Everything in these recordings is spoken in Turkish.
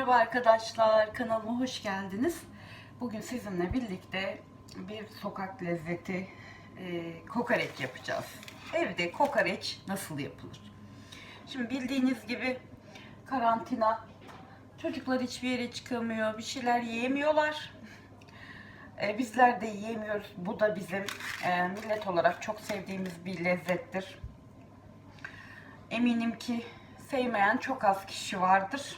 Merhaba arkadaşlar, kanalıma hoş geldiniz. Bugün sizinle birlikte bir sokak lezzeti e, kokoreç yapacağız. Evde kokoreç nasıl yapılır? Şimdi bildiğiniz gibi karantina, çocuklar hiçbir yere çıkamıyor, bir şeyler yiyemiyorlar. E, bizler de yiyemiyoruz. Bu da bizim e, millet olarak çok sevdiğimiz bir lezzettir. Eminim ki sevmeyen çok az kişi vardır.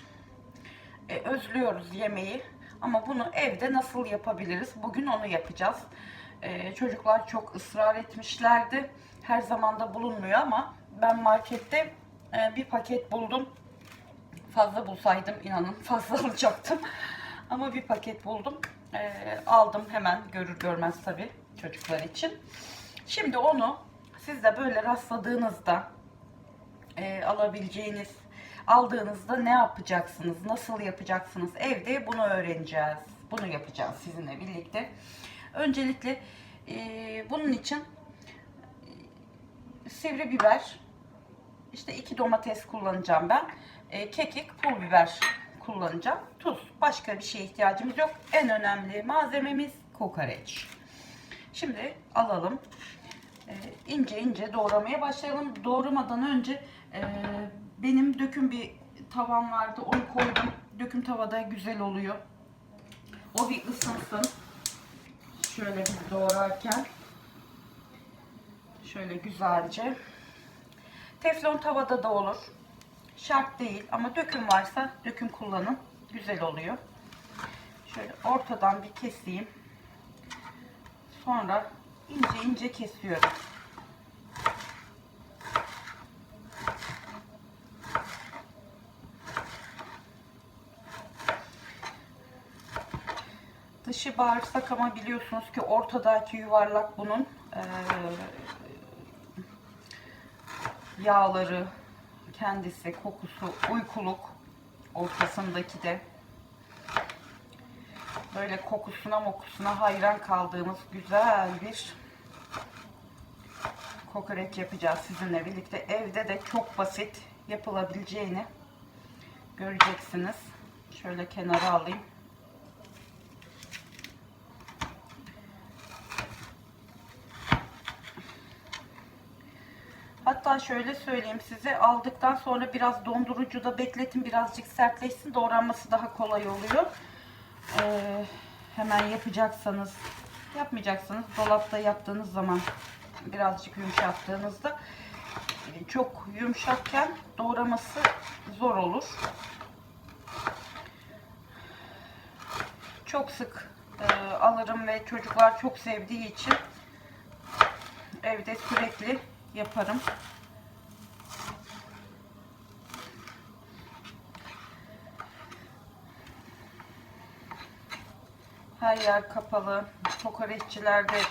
E, özlüyoruz yemeği. Ama bunu evde nasıl yapabiliriz? Bugün onu yapacağız. E, çocuklar çok ısrar etmişlerdi. Her zaman da bulunmuyor ama ben markette e, bir paket buldum. Fazla bulsaydım inanın fazla alacaktım. Ama bir paket buldum. E, aldım hemen görür görmez tabii çocuklar için. Şimdi onu siz de böyle rastladığınızda alabileceğiniz aldığınızda ne yapacaksınız, nasıl yapacaksınız evde bunu öğreneceğiz. Bunu yapacağız sizinle birlikte. Öncelikle e, bunun için e, sivri biber, işte iki domates kullanacağım ben. E, kekik, pul biber kullanacağım. Tuz. Başka bir şeye ihtiyacımız yok. En önemli malzememiz kokoreç. Şimdi alalım. E, ince ince doğramaya başlayalım. Doğramadan önce e, benim döküm bir tavam vardı. Onu koydum. Döküm tavada güzel oluyor. O bir ısınsın. Şöyle bir doğrarken. Şöyle güzelce. Teflon tavada da olur. Şart değil ama döküm varsa döküm kullanın. Güzel oluyor. Şöyle ortadan bir keseyim. Sonra ince ince kesiyorum. Dışı bağırsak ama biliyorsunuz ki ortadaki yuvarlak bunun eee, yağları, kendisi, kokusu, uykuluk ortasındaki de böyle kokusuna mokusuna hayran kaldığımız güzel bir kokoreç yapacağız sizinle birlikte. Evde de çok basit yapılabileceğini göreceksiniz. Şöyle kenara alayım. Hatta şöyle söyleyeyim size aldıktan sonra biraz dondurucuda bekletin birazcık sertleşsin doğranması daha kolay oluyor. Ee, hemen yapacaksanız yapmayacaksanız dolapta yaptığınız zaman birazcık yumuşattığınızda e, çok yumuşakken doğraması zor olur. Çok sık e, alırım ve çocuklar çok sevdiği için evde sürekli yaparım. Her yer kapalı. Kokoreççilerde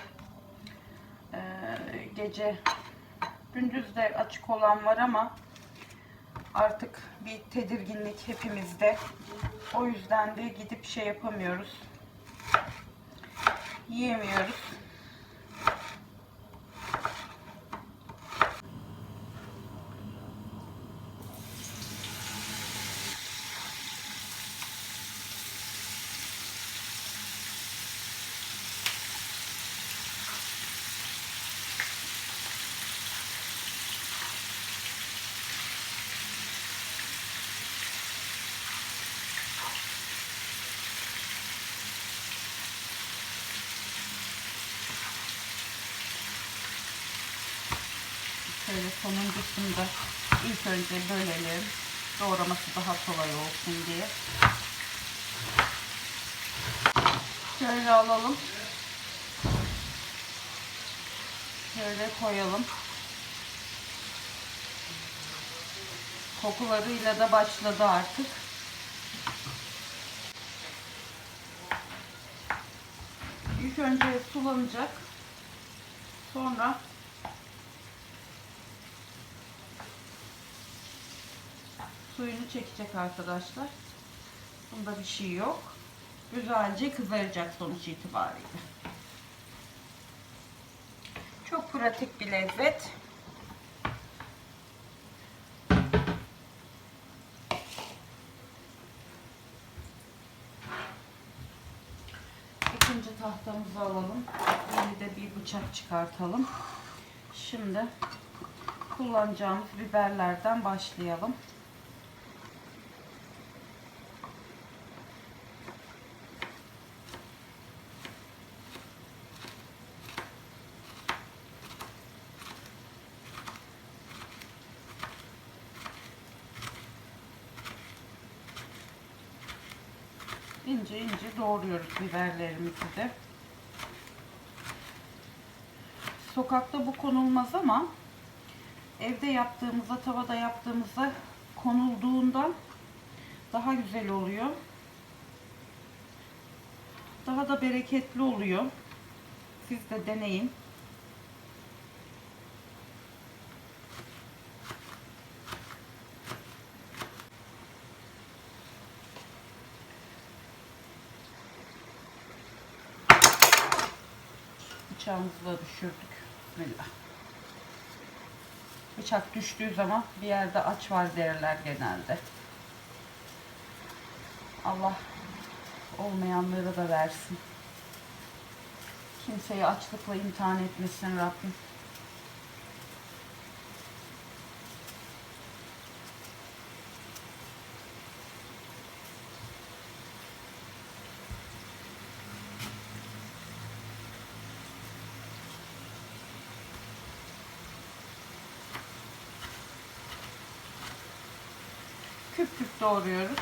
gece gündüz de açık olan var ama artık bir tedirginlik hepimizde. O yüzden de gidip şey yapamıyoruz. Yiyemiyoruz. Şöyle sonuncusunda ilk önce bölelim. Doğraması daha kolay olsun diye. Şöyle alalım. Şöyle koyalım. Kokularıyla da başladı artık. İlk önce sulanacak. Sonra suyunu çekecek arkadaşlar. Bunda bir şey yok. Güzelce kızaracak sonuç itibariyle. Çok pratik bir lezzet. İkinci tahtamızı alalım. Yeni de bir bıçak çıkartalım. Şimdi kullanacağımız biberlerden başlayalım. İnce ince doğruyoruz biberlerimizi de. Sokakta bu konulmaz ama evde yaptığımızda, tavada yaptığımızda konulduğunda daha güzel oluyor. Daha da bereketli oluyor. Siz de deneyin. Bıçağımızı da düşürdük. Bismillah. Bıçak düştüğü zaman bir yerde aç var derler genelde. Allah olmayanları da versin. Kimseyi açlıkla imtihan etmesin Rabbim. Küp küp doğruyoruz.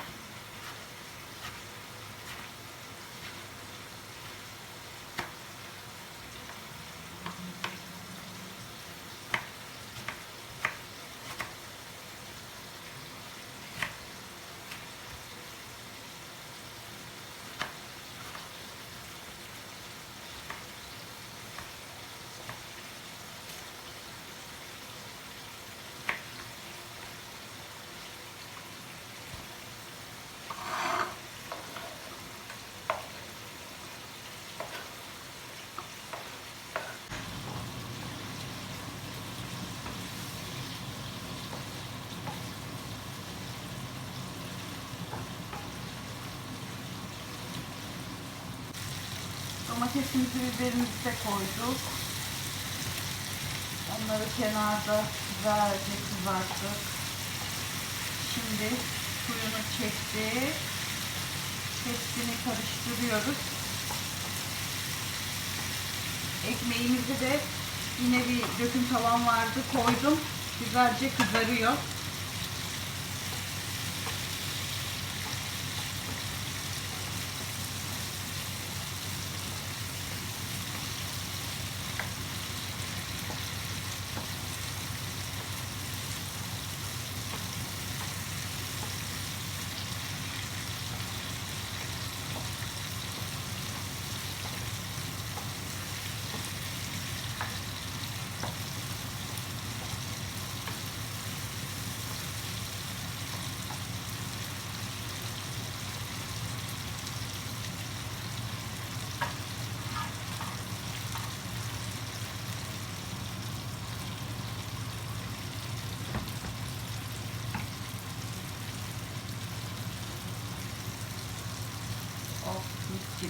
Domatesimizi, biberimizi de koyduk. Onları kenarda güzelce kızarttık. Şimdi suyunu çekti. Hepsini karıştırıyoruz. Ekmeğimizi de yine bir döküm tavan vardı koydum. Güzelce kızarıyor.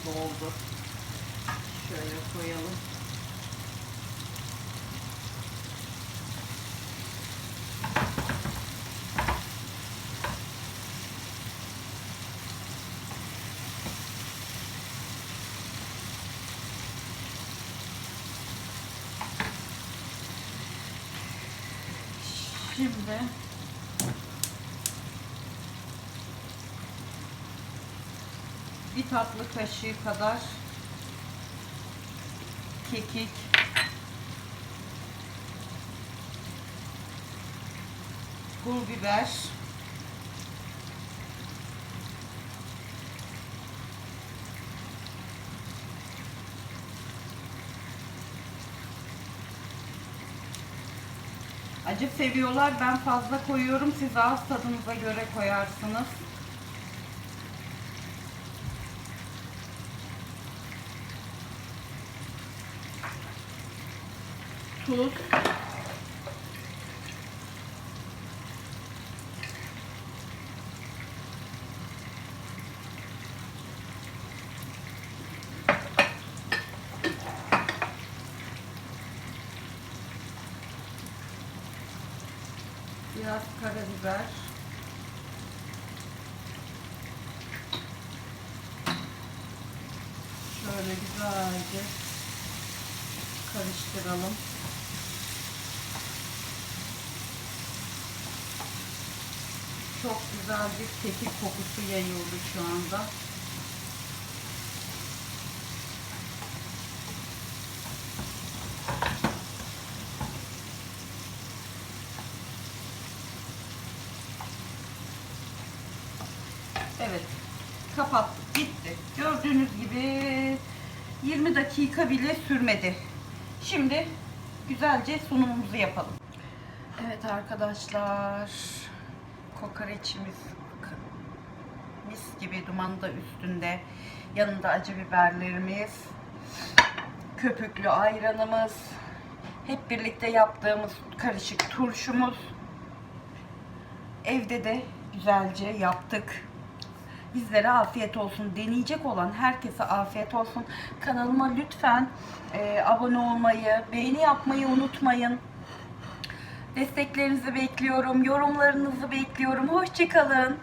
Mis gibi oldu. Şöyle koyalım. Şimdi bir tatlı kaşığı kadar kekik pul biber Acı seviyorlar. Ben fazla koyuyorum. Siz ağız tadınıza göre koyarsınız. tuz. Biraz karabiber. Şöyle güzelce karıştıralım. Çok güzel bir kekik kokusu yayıldı şu anda. Evet. Kapattık. Bitti. Gördüğünüz gibi 20 dakika bile sürmedi. Şimdi güzelce sunumumuzu yapalım. Evet arkadaşlar. Kokoreçimiz mis gibi duman da üstünde. Yanında acı biberlerimiz. Köpüklü ayranımız. Hep birlikte yaptığımız karışık turşumuz. Evde de güzelce yaptık. Bizlere afiyet olsun. Deneyecek olan herkese afiyet olsun. Kanalıma lütfen e, abone olmayı, beğeni yapmayı unutmayın. Desteklerinizi bekliyorum. Yorumlarınızı bekliyorum. Hoşçakalın.